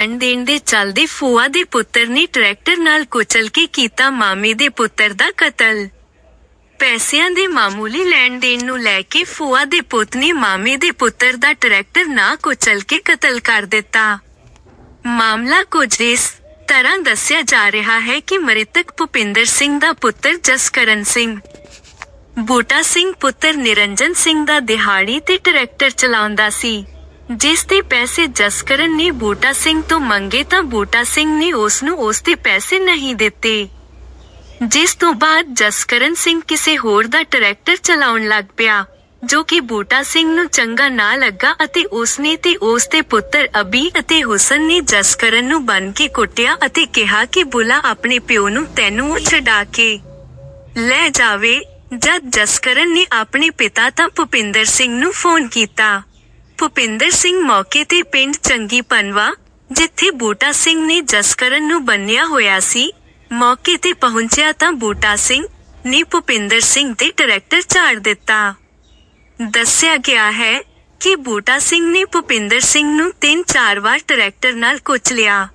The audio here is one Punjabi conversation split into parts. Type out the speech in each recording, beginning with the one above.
ਲੈਣ ਦੇਣ ਦੇ ਚੱਲਦੇ ਫੂਆ ਦੇ ਪੁੱਤਰ ਨੇ ਟਰੈਕਟਰ ਨਾਲ ਕੁਚਲ ਕੇ ਕੀਤਾ ਮਾਮੇ ਦੇ ਪੁੱਤਰ ਦਾ ਕਤਲ। ਪੈਸਿਆਂ ਦੇ ਮਾਮੂਲੀ ਲੈਣ ਦੇਣ ਨੂੰ ਲੈ ਕੇ ਫੂਆ ਦੇ ਪੁੱਤ ਨੇ ਮਾਮੇ ਦੇ ਪੁੱਤਰ ਦਾ ਟਰੈਕਟਰ ਨਾ ਕੁਚਲ ਕੇ ਕਤਲ ਕਰ ਦਿੱਤਾ। ਮਾਮਲਾ ਕੁਝ ਇਸ ਤਰ੍ਹਾਂ ਦੱਸਿਆ ਜਾ ਰਿਹਾ ਹੈ ਕਿ ਮ੍ਰਿਤਕ ਭੁਪਿੰਦਰ ਸਿੰਘ ਦਾ ਪੁੱਤਰ ਜਸਕਰਨ ਸਿੰਘ, ਬੂਟਾ ਸਿੰਘ ਪੁੱਤਰ ਨਿਰੰਜਨ ਸਿੰਘ ਦਾ ਦਿਹਾੜੀ ਤੇ ਟਰੈਕਟਰ ਚਲਾਉਂਦਾ ਸੀ। ਜਿਸ ਦੇ ਪੈਸੇ ਜਸਕਰਨ ਨੇ ਬੂਟਾ ਸਿੰਘ ਤੋਂ ਮੰਗੇ ਤਾਂ ਬੂਟਾ ਸਿੰਘ ਨੇ ਉਸ ਨੂੰ ਉਸ ਦੇ ਪੈਸੇ ਨਹੀਂ ਦਿੱਤੇ। ਜਿਸ ਤੋਂ ਬਾਅਦ ਜਸਕਰਨ ਸਿੰਘ ਕਿਸੇ ਹੋਰ ਦਾ ਟਰੈਕਟਰ ਚਲਾਉਣ ਲੱਗ ਪਿਆ, ਜੋ ਕਿ ਬੂਟਾ ਸਿੰਘ ਨੂੰ ਚੰਗਾ ਨਾ ਲੱਗਾ ਅਤੇ ਉਸਨੇ ਤੇ ਉਸ ਦੇ ਪੁੱਤਰ ਅਬੀ ਅਤੇ ਹੁਸਨ ਨੇ ਜਸਕਰਨ ਨੂੰ ਬੰਨ ਕੇ ਕੁੱਟਿਆ ਅਤੇ ਕਿਹਾ ਕਿ ਬੁਲਾ ਆਪਣੇ ਪਿਓ ਨੂੰ ਤੈਨੂੰ ਛਡਾ ਕੇ। ਲੈ ਜਾਵੇ, ਜਦ ਜਸਕਰਨ ਨੇ ਆਪਣੇ ਪਿਤਾ ਤਾਂ ਭੁਪਿੰਦਰ ਸਿੰਘ ਨੂੰ ਫੋਨ ਕੀਤਾ। ਭੁਪਿੰਦਰ ਸਿੰਘ ਮੌਕੇ ਤੇ ਪਿੰਡ ਚੰਗੀ ਪਨਵਾ, ਜਿੱਥੇ ਬੂਟਾ ਸਿੰਘ ਨੇ ਜਸਕਰਨ ਨੂੰ ਬੰਨਿਆ ਹੋਇਆ ਸੀ, ਮੌਕੇ ਤੇ ਪਹੁੰਚਿਆ ਤਾਂ ਬੂਟਾ ਸਿੰਘ ਨੇ ਭੁਪਿੰਦਰ ਸਿੰਘ ਤੇ ਟਰੈਕਟਰ ਝਾੜ ਦਿੱਤਾ। ਦੱਸਿਆ ਗਿਆ ਹੈ ਕਿ ਬੂਟਾ ਸਿੰਘ ਨੇ ਭੁਪਿੰਦਰ ਸਿੰਘ ਨੂੰ ਤਿੰਨ ਚਾਰ ਵਾਰ ਟਰੈਕਟਰ ਨਾਲ ਕੁਚਲਿਆ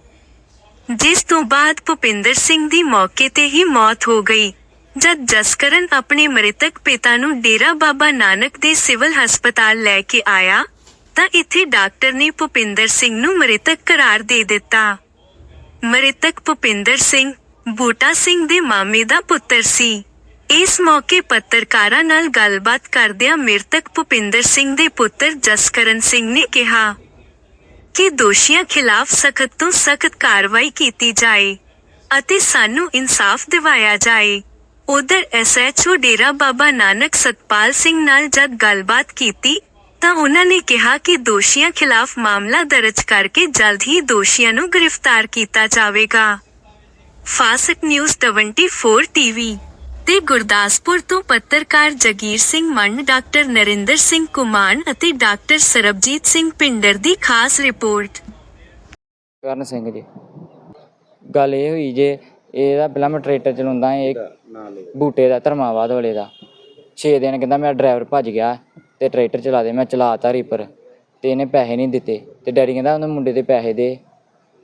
ਜਿਸ ਤੋਂ ਬਾਅਦ ਭੁਪਿੰਦਰ ਸਿੰਘ ਦੀ ਮੌਕੇ ਤੇ ਹੀ ਮੌਤ ਹੋ ਗਈ, ਜਦ ਜਸਕਰਨ ਆਪਣੇ ਮ੍ਰਿਤਕ ਪਿਤਾ ਨੂੰ ਡੇਰਾ ਬਾਬਾ ਨਾਨਕ ਦੇ ਸਿਵਲ ਹਸਪਤਾਲ ਲੈ ਕੇ ਆਇਆ ਤਾਂ ਇੱਥੇ ਡਾਕਟਰ ਨੇ ਭੁਪਿੰਦਰ ਸਿੰਘ ਨੂੰ ਮ੍ਰਿਤਕ ਕਰਾਰ ਦੇ ਦਿੱਤਾ। ਮ੍ਰਿਤਕ ਭੁਪਿੰਦਰ ਸਿੰਘ ਬੂਟਾ ਸਿੰਘ ਦੇ ਮਾਮੇ ਦਾ ਪੁੱਤਰ ਸੀ। ਇਸ ਮੌਕੇ ਪੱਤਰਕਾਰਾਂ ਨਾਲ ਗੱਲਬਾਤ ਕਰਦਿਆਂ ਮ੍ਰਿਤਕ ਭੁਪਿੰਦਰ ਸਿੰਘ ਦੇ ਪੁੱਤਰ ਜਸਕਰਨ ਸਿੰਘ ਨੇ ਕਿਹਾ ਕਿ ਦੋਸ਼ੀਆਂ ਖਿਲਾਫ ਸਖਤ ਤੋਂ ਸਖਤ ਕਾਰਵਾਈ ਕੀਤੀ ਜਾਏ ਅਤੇ ਸਾਨੂੰ ਇਨਸਾਫ ਦਿਵਾਇਆ ਜਾਏ। ਉਧਰ ਐਸਐਚਓ ਡੇਰਾ ਬਾਬਾ ਨਾਨਕ ਸਤਪਾਲ ਸਿੰਘ ਨਾਲ ਜਦ ਗੱਲਬਾਤ ਕੀਤੀ ਤਾਂ ਉਹਨਾਂ ਨੇ ਕਿਹਾ ਕਿ ਦੋਸ਼ੀਆਂ ਖਿਲਾਫ ਮਾਮਲਾ ਦਰਜ ਕਰਕੇ ਜਲਦ ਹੀ ਦੋਸ਼ੀਆਂ ਨੂੰ ਗ੍ਰਿਫਤਾਰ ਕੀਤਾ ਜਾਵੇਗਾ। ਫਾਸਕ ਨਿਊਜ਼ 24 ਟੀਵੀ ਤੇ ਗੁਰਦਾਸਪੁਰ ਤੋਂ ਪੱਤਰਕਾਰ ਜਗੀਰ ਸਿੰਘ ਮੰਨ ਡਾਕਟਰ ਨਰਿੰਦਰ ਸਿੰਘ ਕੁਮਾਨ ਅਤੇ ਡਾਕਟਰ ਸਰਬਜੀਤ ਸਿੰਘ ਪਿੰਡਰ ਦੀ ਖਾਸ ਰਿਪੋਰਟ। ਕਰਨ ਸਿੰਘ ਜੀ। ਗੱਲ ਇਹ ਹੋਈ ਜੇ ਇਹਦਾ ਪਹਿਲਾਂ ਮੈਂ ਟਰੈਕਟਰ ਚਲਾਉਂਦਾ ਇਹ ਬੂਟੇ ਦਾ ਧਰਮਾਵਾਦ ਵਾਲੇ ਦਾ। 6 ਦਿਨ ਕਹਿੰਦਾ ਮੇਰਾ ਡਰਾਈਵਰ ਭੱਜ ਗਿਆ। ਤੇ ਟਰੈਕਟਰ ਚਲਾ ਦੇ ਮੈਂ ਚਲਾਤਾ ਰੀਪਰ ਤੇ ਇਹਨੇ ਪੈਸੇ ਨਹੀਂ ਦਿੱਤੇ ਤੇ ਡੈਡੀ ਕਹਿੰਦਾ ਉਹਨੇ ਮੁੰਡੇ ਦੇ ਪੈਸੇ ਦੇ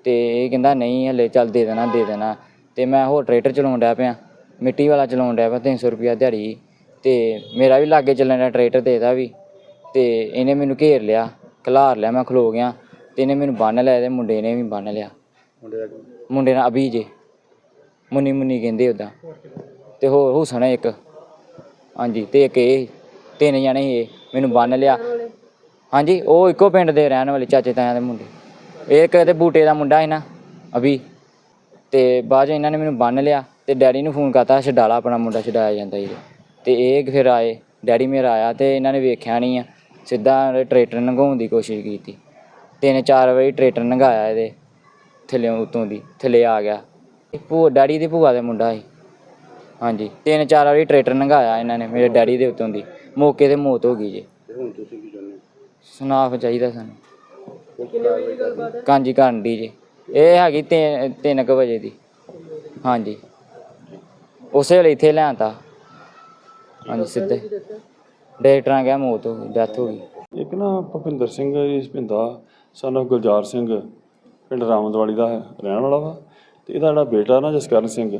ਤੇ ਇਹ ਕਹਿੰਦਾ ਨਹੀਂ ਹਲੇ ਚੱਲ ਦੇ ਦੇਣਾ ਦੇ ਦੇਣਾ ਤੇ ਮੈਂ ਹੋਰ ਟਰੈਕਟਰ ਚਲਾਉਣ ਡਿਆ ਪਿਆ ਮਿੱਟੀ ਵਾਲਾ ਚਲਾਉਣ ਡਿਆ ਪਿਆ 300 ਰੁਪਿਆ ਦਿਹਾੜੀ ਤੇ ਮੇਰਾ ਵੀ ਲਾਗੇ ਚੱਲਣ ਡਿਆ ਟਰੈਕਟਰ ਤੇ ਇਹਦਾ ਵੀ ਤੇ ਇਹਨੇ ਮੈਨੂੰ ਘੇਰ ਲਿਆ ਖਲਾਰ ਲਿਆ ਮੈਂ ਖਲੋ ਗਿਆ ਤੇ ਇਹਨੇ ਮੈਨੂੰ ਬੰਨ ਲਿਆ ਤੇ ਮੁੰਡੇ ਨੇ ਵੀ ਬੰਨ ਲਿਆ। ਮੁੰਡੇ ਨਾਲ ਅਭੀ ਜੇ ਮੁੰਨੀ ਮੁੰਨੀ ਕਹਿੰਦੇ ਉਦਾਂ ਤੇ ਹੋਰ ਹੁਸਨ ਇੱਕ ਹਾਂਜੀ ਤੇ ਇੱਕ ਇਹ ਤਿੰਨ ਜਣੇ ਇਹ। ਮੈਨੂੰ ਬੰਨ ਲਿਆ। ਹਾਂਜੀ, ਉਹ ਇੱਕੋ ਪਿੰਡ ਦੇ ਰਹਿਣ ਵਾਲੇ ਚਾਚੇ ਤਾਇਆਂ ਦੇ ਮੁੰਡੇ। ਇਹ ਇੱਕ ਤੇ ਬੂਟੇ ਦਾ ਮੁੰਡਾ ਹੈ ਨਾ ਅਭੀ। ਤੇ ਬਾਅਦ 'ਚ ਇਹਨਾਂ ਨੇ ਮੈਨੂੰ ਬੰਨ ਲਿਆ ਤੇ ਡੈਡੀ ਨੂੰ ਫੋਨ ਕਰਤਾ, ਛਡਾਲਾ ਆਪਣਾ ਮੁੰਡਾ ਛਡਾਇਆ ਜਾਂਦਾ ਜੀ ਤੇ ਇਹ ਫਿਰ ਆਏ, ਡੈਡੀ ਮੇਰਾ ਆਇਆ ਤੇ ਇਹਨਾਂ ਨੇ ਵੇਖਿਆ ਨਹੀਂ ਆ। ਸਿੱਧਾ ਟਰੈਕਟਰ ਲੰਘਾਉਣ ਦੀ ਕੋਸ਼ਿਸ਼ ਕੀਤੀ। ਤਿੰਨ ਚਾਰ ਵਾਰੀ ਟਰੈਕਟਰ ਲੰਘਾਇਆ ਇਹਦੇ ਥੱਲੇ ਉਤੋਂ ਦੀ, ਥੱਲੇ ਆ ਗਿਆ। ਭੂਆ ਡੈਡੀ ਦੀ ਭੂਆ ਦੇ ਮੁੰਡਾ ਸੀ। ਹਾਂਜੀ ਤਿੰਨ ਚਾਰ ਵਾਰੀ ਟਰੈਕਟਰ ਲੰਘਾਇਆ ਇਹਨਾਂ ਨੇ ਮੇਰੇ ਡੈਡੀ ਦੇ ਉਤੋਂ ਦੀ। ਮੌਕੇ ਤੇ ਮੌਤ ਹੋ ਗਈ ਜੀ। ਹੁਣ ਤੁਸੀਂ ਕੀ ਚਾਹੁੰਦੇ ਸੁਨਾਫ ਚਾਹੀਦਾ ਸਾਨੂੰ। ਹੋ ਕਾਂਜੀ ਕਰਨ ਦੀ ਜੀ। ਇਹ ਹੈਗੀ 3 ਕੁ ਵਜੇ ਦੀ। ਹਾਂਜੀ। ਉਸੇ ਵੇਲੇ ਇੱਥੇ ਲਿਆਂਤਾ ਹਾਂਜੀ ਸਿੱਧੇ। ਡਾਕਟਰਾਂ ਕਿਹਾ ਮੌਤ ਹੋ ਗਈ ਡੈਥ ਹੋ ਗਈ। ਇੱਕ ਨਾ ਭੁਪਿੰਦਰ ਸਿੰਘ ਇਸ ਪਿੰਦਾ ਸਾਨੂੰ ਗੁਲਜ਼ਾਰ ਸਿੰਘ। ਪਿੰਡ ਰਾਮਦਵਾਲੀ ਦਾ ਹੈ, ਰਹਿਣ ਵਾਲਾ ਵਾ। ਤੇ ਇਹਦਾ ਜਿਹੜਾ ਬੇਟਾ ਨਾ ਜਸਕਰਨ ਸਿੰਘ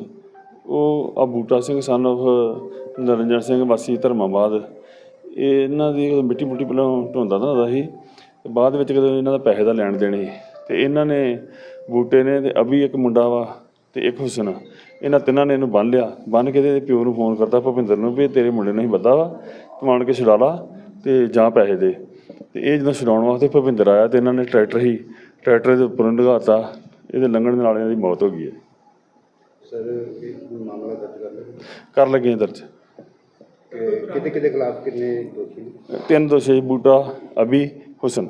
ਉਹ ਆ ਬੂਟਾ ਸਿੰਘ ਸਨ of ਨਰਿੰਜਨ ਸਿੰਘ, ਵਾਸੀ ਧਰਮਾਬਾਦ। ਇਹ ਇਹਨਾਂ ਦੀ ਮਿੱਟੀ ਮੁੱਟੀ ਪਹਿਲਾਂ ਢੋਂਦਾ ਦਾ ਹੁੰਦਾ ਸੀ ਤੇ ਬਾਅਦ ਵਿੱਚ ਕਦੇ ਇਹਨਾਂ ਦਾ ਪੈਸੇ ਦਾ ਲੈਣ ਦੇਣ ਸੀ ਤੇ ਇਹਨਾਂ ਨੇ ਬੂਟੇ ਨੇ ਤੇ ਅਭੀ ਇੱਕ ਮੁੰਡਾ ਵਾ ਤੇ ਇੱਕ ਹੁਸਨ। ਇਹਨਾਂ ਤਿੰਨਾਂ ਨੇ ਇਹਨੂੰ ਬੰਨ ਲਿਆ। ਬੰਨ ਕੇ ਤੇ ਇਹਦੇ ਪਿਓ ਨੂੰ ਫੋਨ ਕਰਤਾ ਭੁਪਿੰਦਰ ਨੂੰ ਵੀ ਤੇਰੇ ਮੁੰਡੇ ਨੂੰ ਹੀ ਬੱਦਾ ਵਾ, ਤੂੰ ਆਣ ਕੇ ਛੁਡਾ ਲਾ ਤੇ ਜਾਂ ਪੈਸੇ ਦੇ। ਤੇ ਇਹ ਜਦੋਂ ਛੁਡਾਉਣ ਵਾਸਤੇ ਭੁਪਿੰਦਰ ਆਇਆ ਤੇ ਇਹਨਾਂ ਨੇ ਟਰੈਕਟਰ ਹੀ, ਟਰੈਕਟਰ ਦੇ ਉੱਪਰ ਲਗਾਤਾ ਇਹਦੇ ਲੰਘਣ ਨਾਲ ਇਹਨਾਂ ਦੀ ਮੌਤ ਹੋ ਗਈ ਹੈ। ਸਰ ਇਹ ਮਾਮਲਾ ਦਰਜ ਕਰ ਲਿਆ? ਕਰ ਲੱਗੇ ਹਾਂ ਦਰਜ। ਕਿਤੇ ਕਿਤੇ ਖਿਲਾਫ ਕਿੰਨੇ ਦੋਸ਼ੀ ਤਿੰਨ ਦੋਸ਼ੀ ਬੂਟਾ ਅਭੀ ਹੁਸਨ।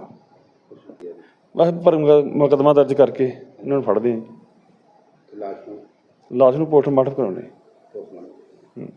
ਬਸ ਪਰ ਮੁਕਦਮਾ ਦਰਜ ਕਰਕੇ ਇਹਨਾਂ ਨੂੰ ਫੜਦੇ ਤੇ ਲਾਸ਼ ਨੂੰ? ਲਾਸ਼ ਨੂੰ ਪੋਸਟਮਾਰਟਮ ਕਰਾਉਣੇ ਪੋਸਟਮਾਰਟਮ।